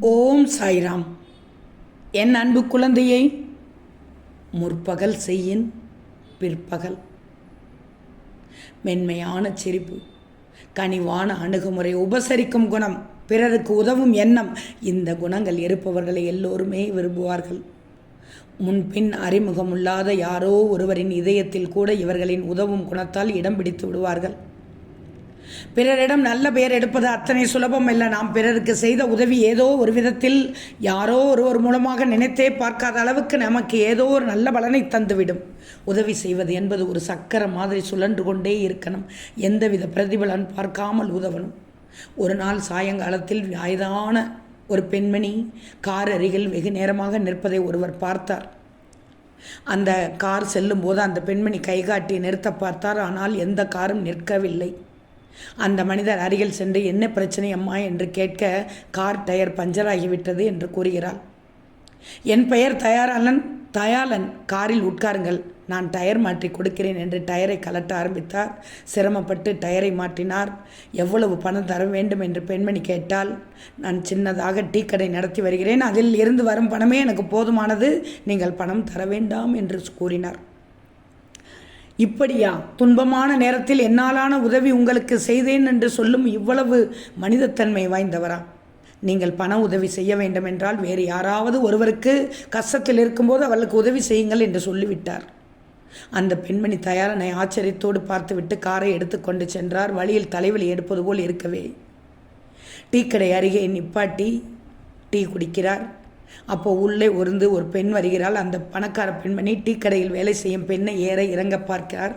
ஓம் சாய்ராம். என் அன்பு குழந்தையை முற்பகல் செய்யின் பிற்பகல். மென்மையான சிரிப்பு கனிவான அணுகுமுறை உபசரிக்கும் குணம் பிறருக்கு உதவும் எண்ணம் இந்த குணங்கள் இருப்பவர்களை எல்லோருமே விரும்புவார்கள். முன்பின் அறிமுகமில்லாத யாரோ ஒருவரின் இதயத்தில் கூட இவர்களின் உதவும் குணத்தால் இடம் பிடித்து விடுவார்கள். பிறரிடம் நல்ல பெயர் எடுப்பது அத்தனை சுலபம் அல்ல. நாம் பிறருக்கு செய்த உதவி ஏதோ ஒரு விதத்தில் யாரோ ஒருவர் மூலமாக நினைத்தே பார்க்காத அளவுக்கு நமக்கு ஏதோ ஒரு நல்ல பலனை தந்துவிடும். உதவி செய்வது என்பது ஒரு சக்கர மாதிரி சுழன்று கொண்டே இருக்கணும். எந்தவித பிரதிபலன் பார்க்காமல் உதவணும். ஒரு நாள் சாயங்காலத்தில் வயதான ஒரு பெண்மணி கார் அருகில் வெகு நேரமாக நிற்பதை ஒருவர் பார்த்தார். அந்த கார் செல்லும்போது அந்த பெண்மணி கைகாட்டி நிறுத்த பார்த்தார். ஆனால் எந்த காரும் நிற்கவில்லை. அந்த மனிதர் அருகில் சென்று என்ன பிரச்சனை அம்மா என்று கேட்க கார் டயர் பஞ்சராகிவிட்டது என்று கூறுகிறாள். என் பெயர் தயாரலன் தயாளன். காரில் உட்காருங்கள். நான் டயர் மாற்றி கொடுக்கிறேன் என்று டயரை கலட்ட ஆரம்பித்தார். சிரமப்பட்டு டயரை மாற்றினார். எவ்வளவு பணம் தர வேண்டும் என்று பெண்மணி கேட்டால் நான் சின்னதாக டீ கடை நடத்தி வருகிறேன். அதில் இருந்து வரும் பணமே எனக்கு போதுமானது. நீங்கள் பணம் தர வேண்டாம் என்று கூறினார். இப்படியா? துன்பமான நேரத்தில் என்னாலான உதவி உங்களுக்கு செய்தேன் என்று சொல்லும் இவ்வளவு மனிதத்தன்மை வாய்ந்தவரா? நீங்கள் பண உதவி செய்ய வேண்டும் என்றால் வேறு யாராவது ஒருவருக்கு கஷ்டத்தில் இருக்கும்போது அவளுக்கு உதவி செய்யுங்கள் என்று சொல்லிவிட்டார். அந்த பெண்மணி தயாரனை ஆச்சரியத்தோடு பார்த்துவிட்டு காரை எடுத்துக்கொண்டு சென்றார். வழியில் தலைவலி எடுப்பது போல் இருக்கவே. டீ கடை அருகே நிப்பாட்டி டீ குடிக்கிறார். அப்போ உள்ளே ஒருந்து ஒரு பெண் வருகிறாள். அந்த பணக்கார பெண்மணி டீ கடையில் வேலை செய்யும் பெண்ணை ஏற இறங்க பார்க்கிறார்.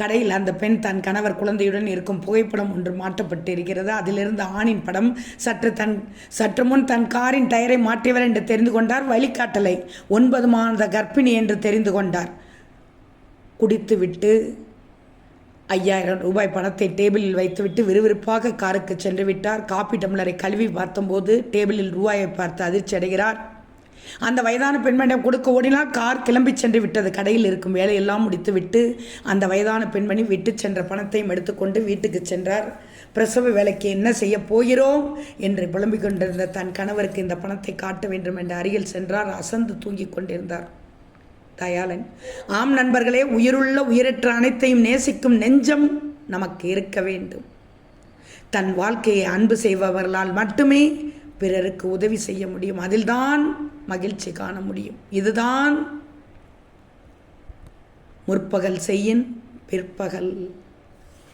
கடையில் அந்த பெண் தன் கணவர் குழந்தையுடன் இருக்கும் புகைப்படம் ஒன்று மாட்டப்பட்டு இருக்கிறது அதிலிருந்து ஆணின் படம் சற்று தன் சற்று முன் தன் காரின் டயரை மாற்றியவர் என்று தெரிந்து கொண்டார். வழிகாட்டலை ஒன்பது மாத கர்ப்பிணி என்று தெரிந்து கொண்டார். குடித்துவிட்டு ஐயாயிரம் ரூபாய் பணத்தை டேபிளில் வைத்துவிட்டு விறுவிறுப்பாக காருக்கு சென்று விட்டார். காப்பி டம்ளரை கழுவி பார்த்தபோது டேபிளில் ரூபாயை பார்த்து அதிர்ச்சி அடைகிறார். அந்த வயதான பெண்மணியிடம் கொடுக்க ஓடினால் கார் கிளம்பி சென்று விட்டது. கடையில் இருக்கும் வேலையெல்லாம் முடித்துவிட்டு அந்த வயதான பெண்மணி விட்டு சென்ற பணத்தையும் எடுத்துக்கொண்டு வீட்டுக்கு சென்றார். பிரசவ வேலைக்கு என்ன செய்ய போகிறோம்? என்று புலம்பிக் கொண்டிருந்த தன் கணவருக்கு இந்த பணத்தை காட்ட வேண்டும் என்று அருகில் சென்றார். அசந்து தூங்கிக் கொண்டிருந்தார். தயாளன். ஆம் நண்பர்களே உயிருள்ள உயிரற்ற அனைத்தையும் நேசிக்கும் நெஞ்சம் நமக்கு இருக்க வேண்டும். தன் வாழ்க்கையை அன்பு செய்பவர்களால் மட்டுமே பிறருக்கு உதவி செய்ய முடியும். அதில்தான் மகிழ்ச்சி காண முடியும். இதுதான் முற்பகல் செய்யின் பிற்பகல்.